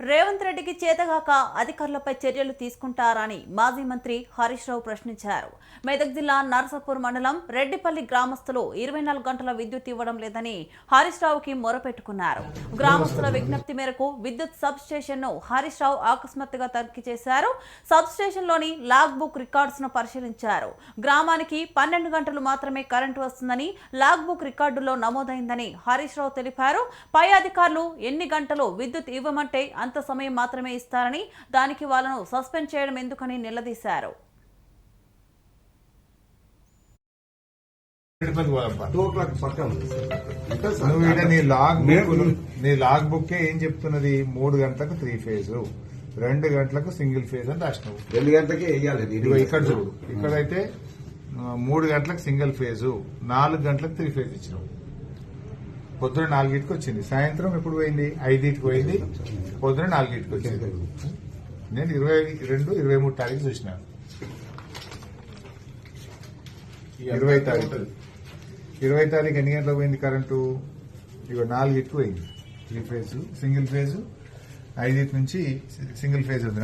రేవంత్ రెడ్డికి చేతగాక అధికారులపై చర్యలు తీసుకుంటారని మాజీ మంత్రి హరీష్ రావు ప్రశ్నించారు. మెదక్ జిల్లా నరసపూర్ మండలం రెడ్డిపల్లి గ్రామస్తులు ఇరవై నాలుగు గంటల విద్యుత్ ఇవ్వడం లేదని హరీష్ రావుకి మొరపెట్టుకున్నారు. గ్రామస్తుల విజ్ఞప్తి మేరకు విద్యుత్ సబ్ స్టేషన్ను హరీష్ రావు ఆకస్మాత్తుగా తనిఖీ చేశారు. సబ్ స్టేషన్లోని లాగ్ బుక్ రికార్డ్స్ను పరిశీలించారు. గ్రామానికి పన్నెండు గంటలు మాత్రమే కరెంటు వస్తుందని లాగ్ బుక్ రికార్డులో నమోదైందని హరీష్ రావు తెలిపారు. పై అధికారులు ఎన్ని గంటలు విద్యుత్ ఇవ్వమంటే అంత సమయం మాత్రమే ఇస్తారని దానికి వాళ్ళను సస్పెండ్ చేయడం ఎందుకని నిలదీశారు. నీ లాగ్ బుక్ మేము- నీ లాగ్ బుక్ ఏం చెప్తున్నది? మూడు గంటలకు త్రీ ఫేజ్ రెండు గంటలకు సింగిల్ ఫేజ్ అని రాసినావు. రెండు గంటలకే వేయాలి ఇక్కడ చూడు. ఇక్కడైతే మూడు గంటలకు సింగిల్ ఫేజు నాలుగు గంటలకు త్రీ ఫేజ్ ఇచ్చినావు. పొద్దున నాలుగింటికి వచ్చింది. సాయంత్రం ఎప్పుడు పోయింది? ఐదింటికి పోయింది. పొద్దున నాలుగింటికి వచ్చింది. నేను ఇరవై రెండు ఇరవై మూడు తారీఖు చూసినాను ఇరవై తారీఖు. ఇరవై తారీఖు ఎన్ని గంటలకు పోయింది కరెంటు? ఇగో నాలుగింటికి పోయింది. Three phase single phase. ఐదింటి నుంచి సింగిల్ ఫేజ్ ఉంది.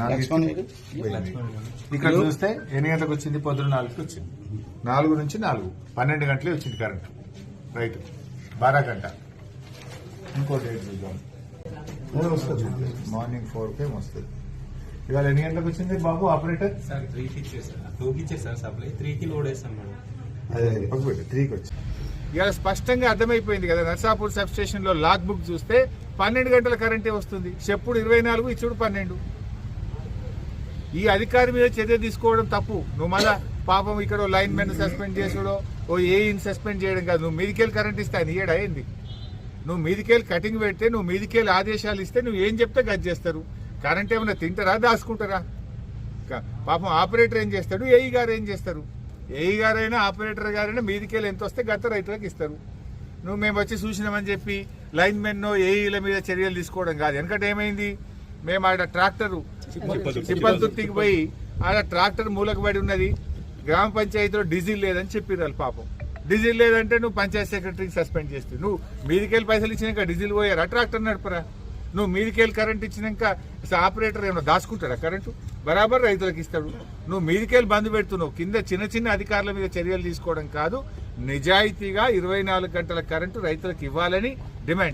ఇక్కడ చూస్తే ఎన్ని గంటలకు వచ్చింది? పొద్దున నాలుగుకి వచ్చింది. నాలుగు నుంచి నాలుగు. పన్నెండు గంటలే వచ్చింది కరెంటు. రైట్. బారా గంట. ఇంకో డేట్ చూద్దాం. మార్నింగ్ ఫోర్ కే వస్తుంది. ఇవాళ ఎన్ని గంటలకు వచ్చింది బాబు ఆపరేటర్? సార్ త్రీకి ఇచ్చేసారు. టూకి ఇచ్చేసారు సప్లై. త్రీకి లోడ్ వేస్తాం మేడం. అదే పక్కకు పెట్టు. త్రీకి వచ్చి. ఇవాళ స్పష్టంగా అర్థమైపోయింది కదా నర్సాపూర్ సబ్ స్టేషన్లో లాగ్ బుక్ చూస్తే పన్నెండు గంటల కరెంటే వస్తుంది? చెప్పుడు ఇరవై నాలుగు ఇచ్చుడు పన్నెండు. ఈ అధికారి మీద చర్య తీసుకోవడం తప్పు. నువ్వు మళ్ళా పాపం ఇక్కడ లైన్ మెన్ సస్పెండ్ చేసుడో ఓ ఏఈని సస్పెండ్ చేయడం కాదు. నువ్వు మీదికెళ్ళి కరెంట్ ఇస్తే ఆయన ఇయ్యడా ఏంది? నువ్వు మీదికెళ్ళి కటింగ్ పెడితే నువ్వు మీదికెళ్ళి ఆదేశాలు ఇస్తే నువ్వు ఏం చెప్తే గది చేస్తారు? కరెంట్ ఏమైనా తింటారా దాచుకుంటారా? పాపం ఆపరేటర్ ఏం చేస్తాడు? ఏఈ గారు ఏం చేస్తారు? ఏఈ గారైనా ఆపరేటర్ గారైనా మీదికెళ్ళి ఎంత వస్తే గత రైతులకు ఇస్తారు. నువ్వు మేము వచ్చి చూసినామని చెప్పి లైన్ మెన్ ఏఈల మీద చర్యలు తీసుకోవడం కాదు. ఎందుకంటే ఏమైంది? మేము ఆడ ట్రాక్టర్ తిప్పలతుర్తికి పోయి ఆడ ట్రాక్టర్ మూలకు పడి ఉన్నది. గ్రామ పంచాయతీలో డీజిల్ లేదని చెప్పిర్రు పాపం. డీజిల్ లేదంటే నువ్వు పంచాయత్ సెక్రటరీకి సస్పెండ్ చేస్తావు నువ్వు మీదికెళ్ళి పైసలు ఇచ్చినాక డీజిల్ పోయారా? ట్రాక్టర్ నడపరా? నువ్వు మీదికెళ్ళి కరెంట్ ఇచ్చినాక ఆపరేటర్ ఏమైనా దాచుకుంటాడా కరెంటు? బరాబర్ రైతులకు ఇస్తాడు. నువ్వు మీదికెళ్ళి బంద్ పెడుతున్నావు. కింద చిన్న చిన్న అధికారుల మీద చర్యలు తీసుకోవడం కాదు నిజాయితీగా ఇరవై నాలుగు గంటల కరెంటు రైతులకు ఇవ్వాలని డిమాండ్